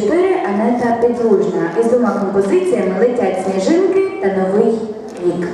4 Анета Підлужна. Із двома композиціями летять сніжинки та новий вік.